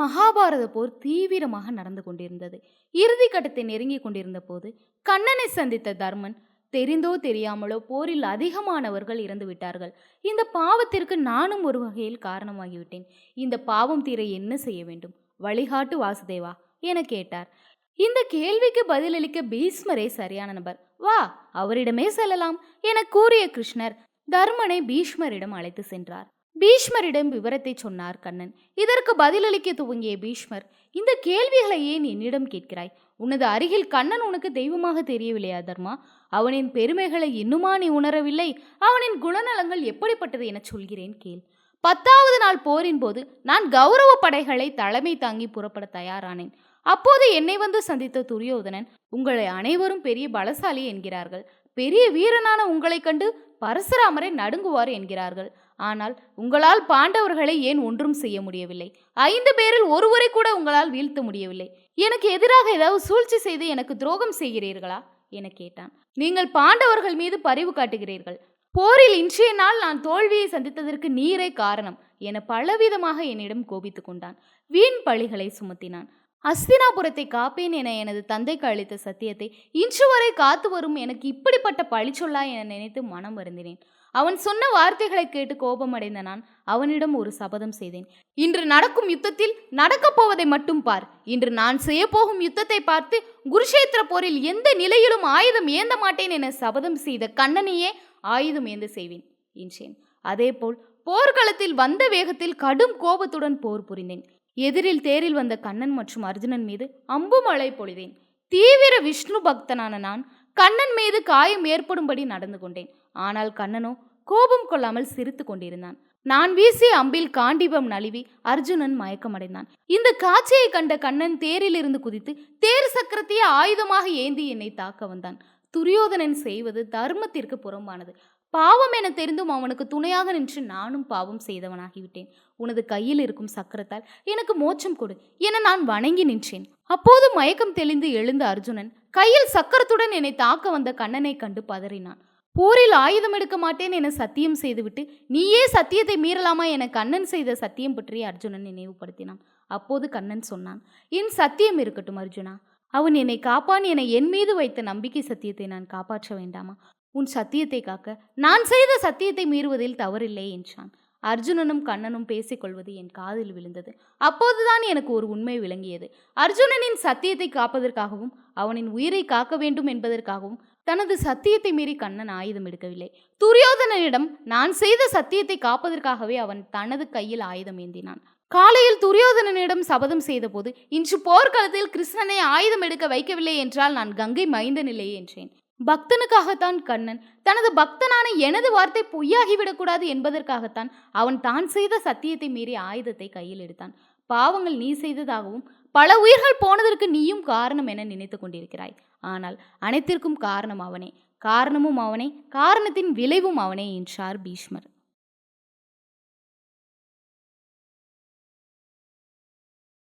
மகாபாரத போர் தீவிரமாக நடந்து கொண்டிருந்தது. இறுதி கட்டத்தை நெருங்கி கொண்டிருந்த போது கண்ணனை சந்தித்த தர்மன் தெரிந்தோ தெரியாமலோ போரில் அதிகமானவர்கள் இறந்து விட்டார்கள். இந்த பாவத்திற்கு நானும் ஒரு வகையில் காரணமாகிவிட்டேன். இந்த பாவம் தீர என்ன செய்ய வேண்டும்? வழிகாட்டு வாசுதேவா? என கேட்டார். இந்த கேள்விக்கு பதிலளிக்க பீஷ்மரே சரியான நபர். வா அவரிடமே செல்லலாம் என கூறிய கிருஷ்ணர் தர்மனை பீஷ்மரிடம் அழைத்து சென்றார். பீஷ்மரிடம் விவரத்தை சொன்னார் கண்ணன். இதற்கு பதிலளிக்க துவங்கிய பீஷ்மர் இந்த கேள்விகளை ஏன் என்னிடம் கேட்கிறாய்? உனது அருகில் கண்ணன் உனக்கு தெய்வமாக தெரியவில்லையா தர்மா? அவனின் பெருமைகளை இன்னுமா நீ உணரவில்லை? அவனின் குணநலங்கள் எப்படிப்பட்டது என சொல்கிறேன் கேள். பத்தாவது நாள் போரின் போது நான் கௌரவ படைகளை தலைமை தாங்கி புறப்பட தயாரானேன். அப்போது என்னை வந்து சந்தித்த துரியோதனன் உங்களை அனைவரும் பெரிய பலசாலி என்கிறார்கள். பெரிய வீரனான உங்களைக் கண்டு பரசுராமரை நடுங்குவார் என்கிறார்கள். ஆனால் உங்களால் பாண்டவர்களை ஏன் ஒன்றும் செய்ய முடியவில்லை? ஐந்து பேரில் ஒருவரை கூட உங்களால் வீழ்த்த முடியவில்லை. எனக்கு எதிராக ஏதாவது சூழ்ச்சி செய்து எனக்கு துரோகம் செய்கிறீர்களா? என கேட்டான். நீங்கள் பாண்டவர்கள் மீது பரிவு காட்டுகிறீர்கள். போரில் இன்றைய நாள் நான் தோல்வியை சந்தித்ததற்கு நீரே காரணம் என பலவிதமாக என்னிடம் கோபித்துக் கொண்டான். வீண் பழிகளை சுமத்தினான். அஸ்தினாபுரத்தை காப்பேன் என எனது தந்தைக்கு அளித்த சத்தியத்தை இன்று வரை காத்து வரும் எனக்கு இப்படிப்பட்ட பழிச்சொல்லா என நினைத்து மனம் வருந்தினேன். அவன் சொன்ன வார்த்தைகளை கேட்டு கோபமடைந்த நான் அவனிடம் ஒரு சபதம் செய்தேன். இன்று நடக்கும் யுத்தத்தில் நடக்கப் போவதை மட்டும் பார். இன்று நான் செய்ய போகும் யுத்தத்தை பார்த்து குருஷேத்திர போரில் எந்த நிலையிலும் ஆயுதம் ஏந்த மாட்டேன் என சபதம் செய்த கண்ணனையே ஆயுதம் ஏந்த செய்வேன் என்றேன். அதேபோல் போர்க்களத்தில் வந்த வேகத்தில் கடும் கோபத்துடன் போர் புரிந்தேன். எதிரில் தேரில் வந்த கண்ணன் மற்றும் அர்ஜுனன் மீது அம்பு மழை பொழிதேன். தீவிர விஷ்ணு பக்தனான நான் கண்ணன் மீது காயம் ஏற்படும்படி நடந்து கொண்டேன். ஆனால் கண்ணனோ கோபம் கொள்ளாமல் சிரித்து கொண்டிருந்தான். நான் வீசிய அம்பில் காண்டிபம் நழுவி அர்ஜுனன் மயக்கமடைந்தான். இந்த காட்சியை கண்ட கண்ணன் தேரிலிருந்து குதித்து தேர் சக்கரத்தையே ஆயுதமாக ஏந்தி என்னை தாக்க வந்தான். துரியோதனன் செய்வது தர்மத்திற்கு புறம்பானது. பாவம் என தெரிந்தும் அவனுக்கு துணையாக நின்று நானும் பாவம் செய்தவனாகிவிட்டேன். உனது கையில் இருக்கும் சக்கரத்தால் எனக்கு மோட்சம் கொடு என நான் வணங்கி நின்றேன். அப்போது மயக்கம் தெளிந்து எழுந்த அர்ஜுனன் கையில் சக்கரத்துடன் என்னை தாக்க வந்த கண்ணனை கண்டு பதறினான். போரில் ஆயுதம் எடுக்க மாட்டேன் என சத்தியம் செய்துவிட்டு நீயே சத்தியத்தை மீறலாமா என கண்ணன் செய்த சத்தியம் பற்றி அர்ஜுனன் நினைவுபடுத்தினான். அப்போது கண்ணன் சொன்னான் என் சத்தியம் இருக்கட்டும் அர்ஜுனா. அவன் என்னை காப்பான் என என் மீது வைத்த நம்பிக்கை சத்தியத்தை நான் காப்பாற்ற வேண்டாமா? உன் சத்தியத்தை காக்க நான் செய்த சத்தியத்தை மீறுவதில் தவறில்லை என்றான். அர்ஜுனனும் கண்ணனும் பேசிக்கொள்வது என் காதில் விழுந்தது. அப்போதுதான் எனக்கு ஒரு உண்மை விளங்கியது. அர்ஜுனனின் சத்தியத்தை காப்பதற்காகவும் அவனின் உயிரை காக்க வேண்டும் என்பதற்காகவும் தனது சத்தியத்தை மீறி கண்ணன் ஆயுதம் எடுக்கவில்லை. துரியோதனனிடம் நான் செய்த சத்தியத்தை காப்பதற்காகவே அவன் தனது கையில் ஆயுதம் ஏந்தினான். காலையில் துரியோதனனிடம் சபதம் செய்தபோது இன்று போர்க்களத்தில் கிருஷ்ணனை ஆயுதம் எடுக்க வைக்கவில்லை என்றால் நான் கங்கை மைந்த நிலையே என்றேன். பக்தனுக்காகத்தான் கண்ணன். தனது பக்தனான எனது வார்த்தை பொய்யாகிவிடக்கூடாது என்பதற்காகத்தான் அவன் தான் செய்த சத்தியத்தை மீறி ஆயுதத்தை கையில் எடுத்தான். பாவங்கள் நீ செய்ததாகவும் பல உயிர்கள் போனதற்கு நீயும் காரணம் என நினைத்து கொண்டிருக்கிறாய். ஆனால் அனைத்திற்கும் காரணம் அவனே. காரணமும் அவனே. காரணத்தின் விளைவும் அவனே என்றார் பீஷ்மர்.